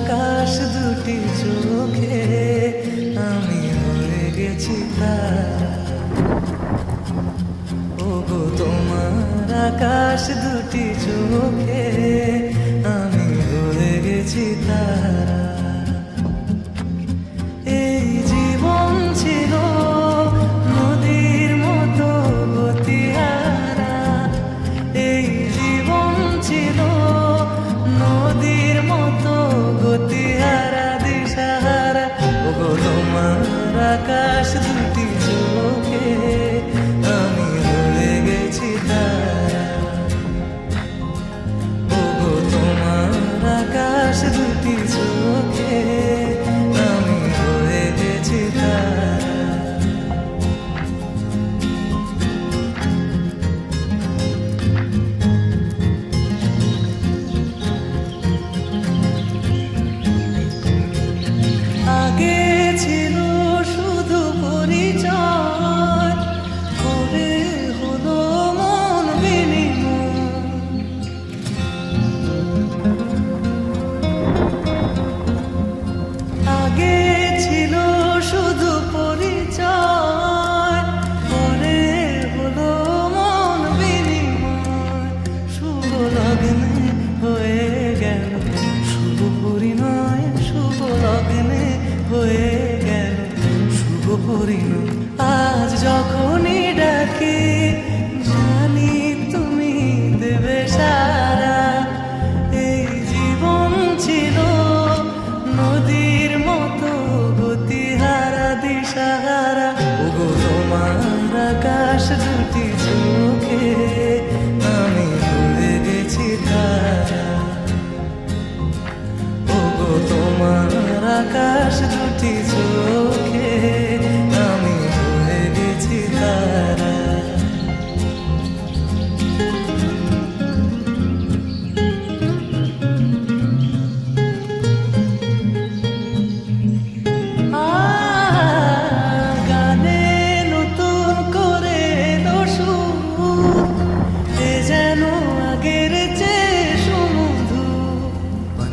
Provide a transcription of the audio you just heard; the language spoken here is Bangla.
আকাশ দুটি চোখে, আমি মরে গেছি ওগো, তোমার আকাশ দুটি চোখে, আমি হয়ে গেছি তারা আকাশ দুটি চোখে। আজ যখনই ডাকি, জানি তুমি দেবে সারা। এই জীবন ছিল নদীর মতো গতিহারা, দিশাহারা। ওগো, তোমার আকাশ দুটি চোখে, আমি গেছি তারা ওগো, তোমার আকাশ দুটি